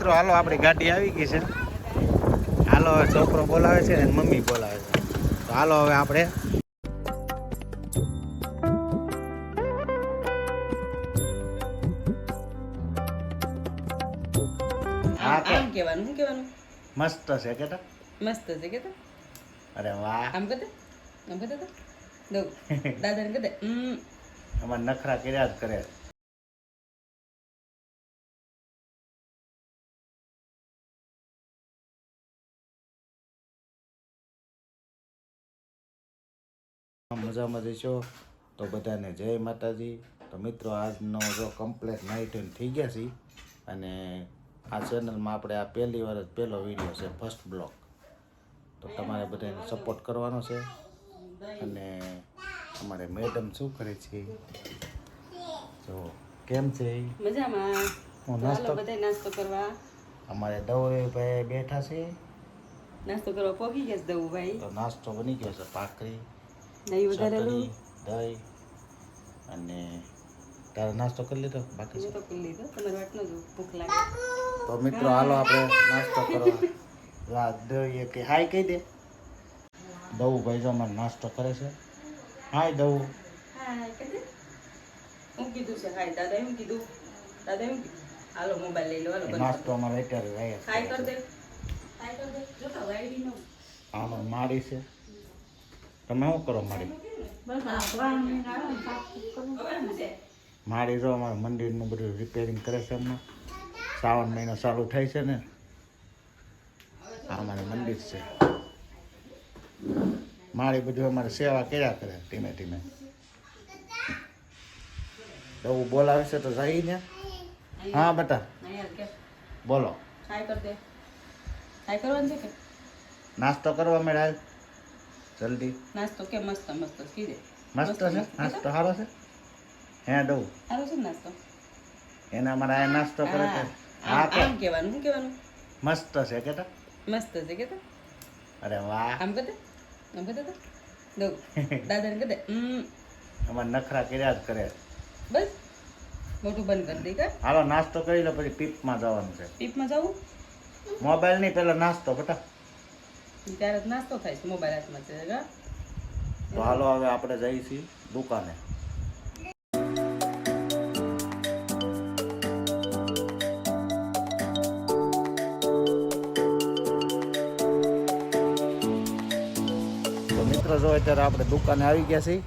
મિત્રો હાલો આપણી ગાડી આવી ગઈ છે. હાલો હવે છોકરો બોલાવે છે ને મમ્મી બોલાવે છે. તો હાલો હવે આપણે આમ કહેવાનું શું કહેવાનું મસ્ત છે કેતા? મસ્ત છે કે તો અરે વાહ. આમ કહેતા આમ દાદાને નખરા કર્યા જ કરે. મજામાં જઈશો તો બધાને જય માતાજી. તો મિત્રો આજનો જો કમ્પ્લેટ નાઇટ થઈ ગયા છે અને આ ચેનલમાં આપણે આ પહેલી વાર જ પહેલો વીડિયો છે ફર્સ્ટ બ્લોક તો તમારે બધાને સપોર્ટ કરવાનો છે અને અમારે મેડમ શું કરે છે? જો કેમ છે? મજામાં. હું નાસ્તો બધાય નાસ્તો કરવા. અમારે દવે બેઠા છે. નાસ્તો કરવા પોગી ગયા છે દઉં ભાઈ તો નાસ્તો બની ગયો છે ભાખરી. વધારેલું દહીં અને તારો નાસ્તો કરી લીધો? બાકી છે તો કરી લીધો. તમારે વાટનો જો ભૂખ લાગે. તો મિત્રો હાલો આપણે નાસ્તો કરવા લા દઈએ કે હાય કહી દે. દવું ભાઈ જો મને નાસ્તો કરે છે. હાય દવું હાય દે. હું કીધું છે હાય દાદા એમ કીધું. દાદા એમ કીધું. હાલો મોબાઈલ લઈ લો. હાલો નાસ્તો અમારે અત્યારે જાય જ હાય કરે દે. હાય કર દે. જોતા વાયડી નો. આમાં મારી છે. તમે શું કરો મારી? મારી જો અમારે મંદિરનું બધું રિપેરિંગ કરે છે હમણાં શ્રાવણ મહિનો ચાલુ થાય છે ને આ અમારે મંદિર છે. મારી બધું અમારે સેવા કર્યા કરે ધીમે ધીમે. એવું બોલાવે છે તો જઈ ને. હા બેટા. બોલો. નાસ્તો કરવા મેળાય જલ્દી. નાસ્તો કે મસ્ત મસ્ત કીધે મસ્ત છે? નાસ્તો સારો છે? હે દઉં. સારો છે નાસ્તો? એના અમારે આ નાસ્તો કરે છે. હા, આમ કહેવાનું શું કહેવાનું? મસ્ત છે કેતા? મસ્ત છે કેતા? અરે વાહ. આમ કરતે આમ કરતે તો દઉં. દાદાને કરતે હમ અમારે નખરા કર્યા જ કરે. બસ. મોટું બંધ કરી દઈ કા? હાલો નાસ્તો કરી લો પછી પીપમાં જવાનું છે. પીપમાં જવું? મોબાઈલ નહીં પેલા નાસ્તો બટા. ત્યારે જ નાસ્તો થાય છે, મોબાઈલ હાથમાં છે તો હાલો હવે આપણે જઈએ છીએ દુકાને. તો મિત્રો, જો આપણે દુકાને આવી ગયા છીએ.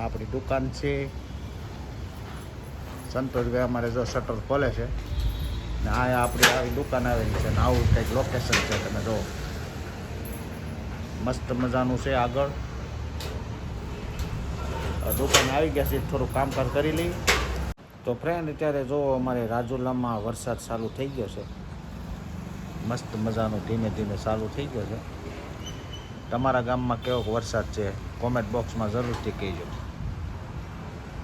આપણી દુકાન છે. સંતોષભાઈ અમારે જો શટર ખોલે છે. ને આ આપણી આવી દુકાન આવેલી છે ને આવું કંઈક લોકેશન છે, તમે જો મસ્ત મજાનું છે આગળ. દુકાન આવી ગયા છે, થોડું કામકાજ કરી લઈ તો ફ્રેન્ડ અત્યારે જો અમારે રાજુલામાં વરસાદ ચાલુ થઈ ગયો છે. મસ્ત મજાનું ધીમે ધીમે ચાલુ થઈ ગયો છે. તમારા ગામમાં કેવો વરસાદ છે કોમેન્ટ બોક્સમાં જરૂરથી કહેજો.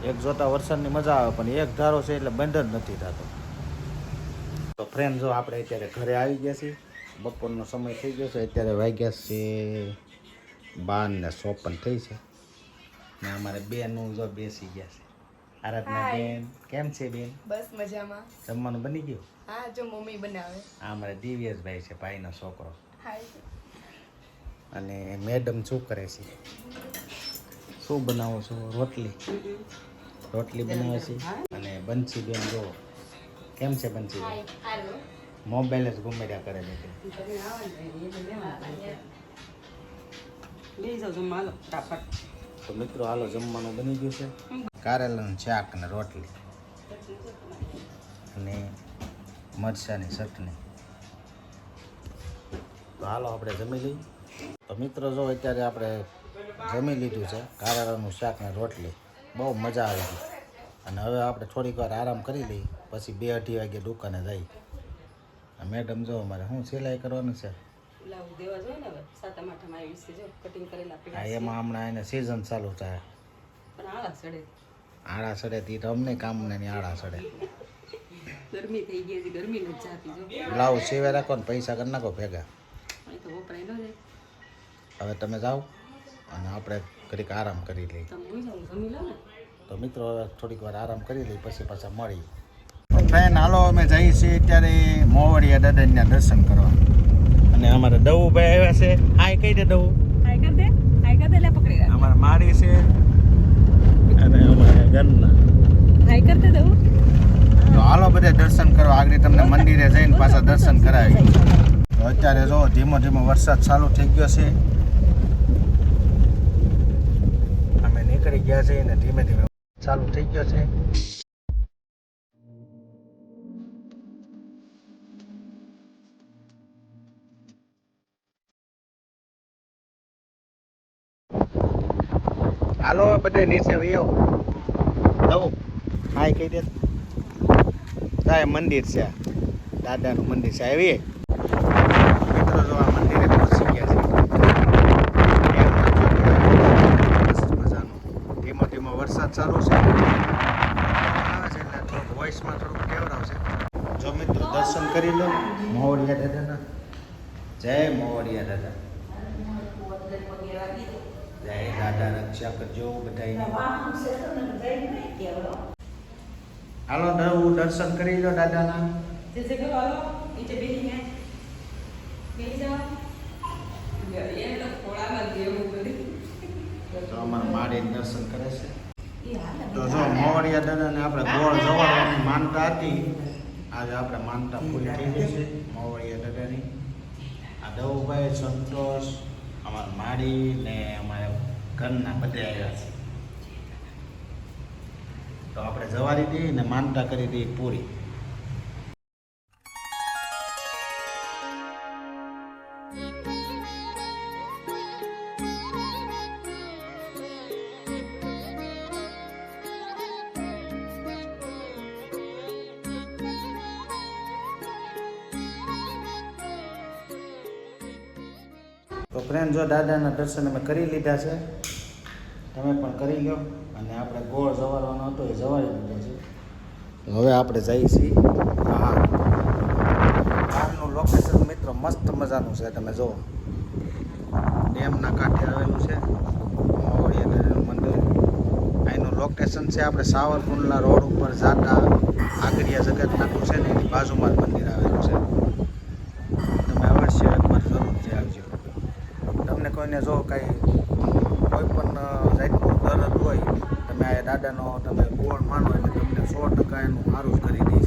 એક જોતા વરસાદની મજા આવે, પણ એક ધારો છે એટલે બંધ જ નથી થતો. તો ફ્રેન્ડ જો આપણે અત્યારે ઘરે આવી ગયા છીએ. બપોરનો સમય થઈ ગયો છે અત્યારે વાગ્યા છે બાર ને ચોપન થઈ છે. ને અમારે બેનું જો બેસી ગયા છે. આરાધના બેન કેમ છે બેન? બસ મજામાં. જમવાનું બની ગયું? હા જો મમ્મી બનાવે. આ અમારે દિવ્યેશભાઈ છે ભાઈનો છોકરો. અને મેડમ શું કરે છે? શું બનાવો છો? રોટલી. રોટલી બનાવે છે. અને બંસી બેન જો કેમ છે બંસી મોબાઈલ જ ગુમેડ્યા કરે છે તો મિત્રો હાલો જમવાનું બની ગયું છે. કારેલાનું શાક ને રોટલી. અને મરચાંની ચટણી. તો હાલો આપણે જમી લઈએ. તો મિત્રો જો અત્યારે આપણે જમી લીધું છે કારેલાનું શાક ને રોટલી. બહુ મજા આવી ગઈ. અને હવે આપણે થોડીક વાર આરામ કરી લઈએ. પછી બે અઢી વાગે દુકાને જાય. મેડમ જો અમારે શું સિલાઈ કરવાનું છે? ને પીડા એમાં હમણાં એને સિઝન ચાલુ થાય. આળા આડા સડે તી અમને કામ નહીં આડા સડે. ગરમી થઈ ગઈ છે ગરમી નથી જાતી જો. બ્લાઉઝ સીવે રાખો ને પૈસા કરી નાખો ભેગા. ન હવે તમે જાઓ અને આપણે ઘડીક આરામ કરી લઈએ. ને. તો મિત્રો થોડીક વાર આરામ કરી લઈએ પછી પાછા મળી ફ્રેન્ડ હાલો અમે જઈએ છીએ અત્યારે મોવડીયા દાદાના દર્શન કરવા. અને અમારા દવુભાઈ આવ્યા છે. હાય કઈ દે દવું. હાય કર દે. હાય કર દે લે પકડી રાખ અમારા માળી છે. અને અમારા ઘરના હાય કર દે દઉં તો હાલો બધા દર્શન કરવા. આગળ તમને મંદિરે જઈને પાછા દર્શન કરાવી તો અત્યારે જો ધીમો ધીમો વરસાદ ચાલુ થઈ ગયો છે. અમે નીકળી ગયા છીએ ને ધીમે ધીમે ચાલુ થઈ ગયો છે. હાલો બધે નીચે વયો. જવું હાય કહી દે. સાહેબ, મંદિર છે. દાદાનું મંદિર છે. આવી? મિત્રો જો આ મંદિરે પહોંચી ગયા છે. ધીમો ધીમો વરસાદ ચાલુ છે. એટલે થોડુંક વોઇસમાં થોડુંક કેવડાવશે. જો મિત્રો દર્શન કરી લો. મોવડિયા દાદાના. જય મોવડિયા દાદા. જય દાદા રક્ષા કરજો બધાય હાલો દવ દર્શન કરી લો દાદાના. તો ખોળામાં જેવું બધું તો અમારા માડીને દર્શન કરે છે. તો જો મોવડિયા દાદાને આપણે ગોળ જવાની માનતા હતી. આજે આપણે માનતા પૂરી થઈ ગઈ છે મોવડિયા દાદાની. આ દવભાઈ સંતોષ અમારા માડી ને અમારા ઘરના બધે આવ્યા છે. તો આપણે જવારી દઈએ ને માનતા કરી દઈએ પૂરી. તો ફ્રેન્ડ જો દાદાના દર્શન અમે કરી લીધા છે. તમે પણ કરી લો અને આપણે ગોળ જવારવાનો હતો એ જવારી લીધો છે. હવે આપણે જઈએ છીએ હા બહારનું લોકેશન મિત્રો મસ્ત મજાનું છે તમે જુઓ. ડેમના કાંઠે આવેલું છે. મંદિર અહીંનું લોકેશન છે આપણે સાવરકુંડલા રોડ ઉપર જાતા આગળિયા જગતનાથું છે ને એની બાજુમાં મંદિર આવેલું છે. તમે અવશ્ય એકવાર જરૂરથી આવજો. તમને કોઈને જો કાંઈ કોઈ પણ જાતનું દર્દ હોય, તમે દાદાનો તમે ગોળ માનો એટલે તમને સો ટકા એનું સારું જ કરી દે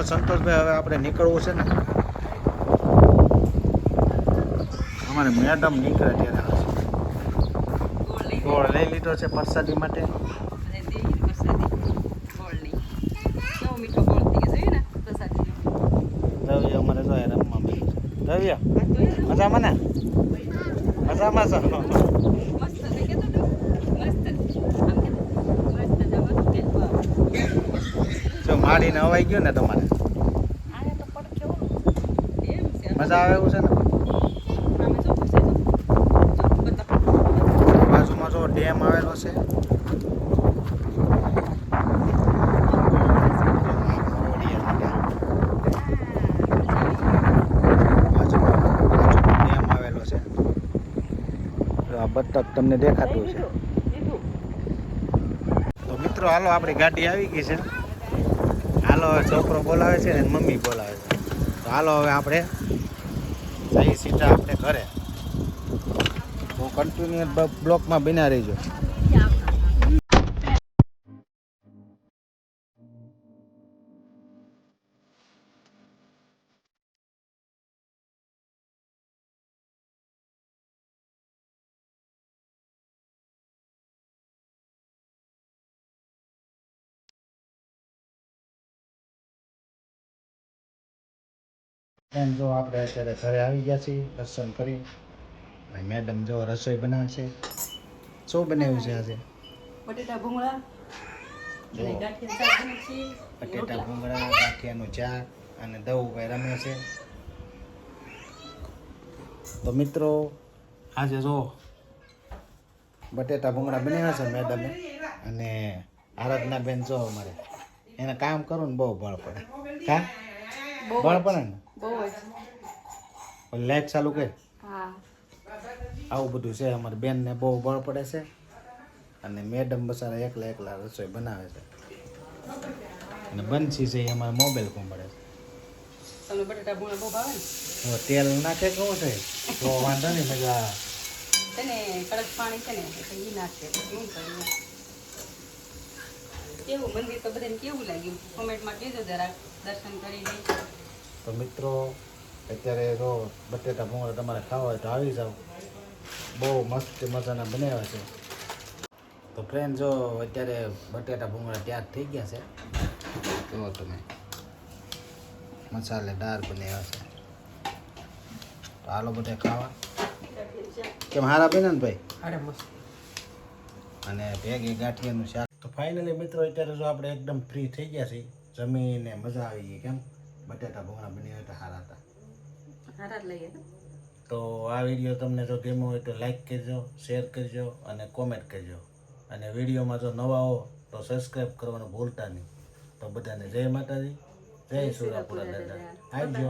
હાલો સંતોષભાઈ હવે આપણે નીકળવું છે ને. અમારે મેડમ નીકળે ત્યારે. ગોળ લઈ લીધો છે પ્રસાદી માટે. દ્રવ્ય અમારે જો એ રમવા દ્રવ્ય? મજામાં ને? મજામાં મસ્ત હવાઈ ગયું ને તમારે? મજા આવે એવું છે ને? બાજુમાં જો ડેમ આવેલો છે. બાજુમાં બાજુમાં ડેમ આવેલો છે. આ બતક તમને દેખાતું છે તો મિત્રો હાલો આપણી ગાડી આવી ગઈ છે. છોકરો બોલાવે છે ને મમ્મી બોલાવે છે. તો હાલો હવે આપણે જઈ સીધા આપણે ઘરે. તો કન્ટિન્યુ બ્લોકમાં બિના રહીજો. બેન જો આપણે અત્યારે ઘરે આવી ગયા છીએ દર્શન કરી ભાઈ મેડમ જો રસોઈ બનાવે છે શું બનાવ્યું છે આજે? બટેટા ભૂંગળા. બટેટા ભૂંગળા ગાંઠિયાનું ચાક અને દવું રમે છે. તો મિત્રો આજે જો બટેટા ભૂંગળા બનાવ્યા છે મેડમે. અને આરાધના બેન જો અમારે એને કામ કરું ને બહુ બળ પડે. કા બહુ બળ બહુ જ. લાઈટ ચાલુ કે હા. આવું બધું છે અમારી બેનને બહુ બળ પડે છે. અને મેડમ બસારા એકલા એકલા રસોઈ બનાવે છે. અને બંસી છે એ અમારે મોબાઈલ કોંબડે છે. બટેટા ભૂંગળા બહુ ભાવે ને? તેલ નાખે કેવું છે તો વાંધો નહીં મજા છે ને કડક પાણી છે ને ઈ નાખે. શું કરીએ કેવું? મંદિર તો બધાને કેવું લાગ્યું? કોમેન્ટમાં કહેજો જરાક દર્શન કરી લઈ તો મિત્રો અત્યારે જો બટેટા ભૂંગળા તમારે ખાવા હોય તો આવી જાઓ. બહુ મસ્ત મજાના બનાવ્યા છે. તો ફ્રેન્ડ જો અત્યારે બટેટા ભૂંગળા તૈયાર થઈ ગયા છે જુઓ તમે. મસાલેદાર બનાવ્યા છે. તો હાલો બધા ખાવા. કેમ હારા બન્યા ને ભાઈ? અરે મસ્ત. અને ભેગી ગાંઠિયાનું શાક. તો ફાઇનલી મિત્રો અત્યારે જો આપણે એકદમ ફ્રી થઈ ગયા છીએ જમીને મજા આવી ગઈ કેમ? બટેટા ભૂંગળા હોય તો સારા હતા. હારા જ લઈએ તો તો આ વીડિયો તમને જો ગમ્યો હોય તો લાઈક કરજો શેર કરજો અને કોમેન્ટ કરજો. અને વિડીયોમાં જો નવા હો તો સબસ્ક્રાઈબ કરવાનું ભૂલતા નહીં. તો બધાને જય માતાજી જય સુરાપુરા દાદા. આવજો.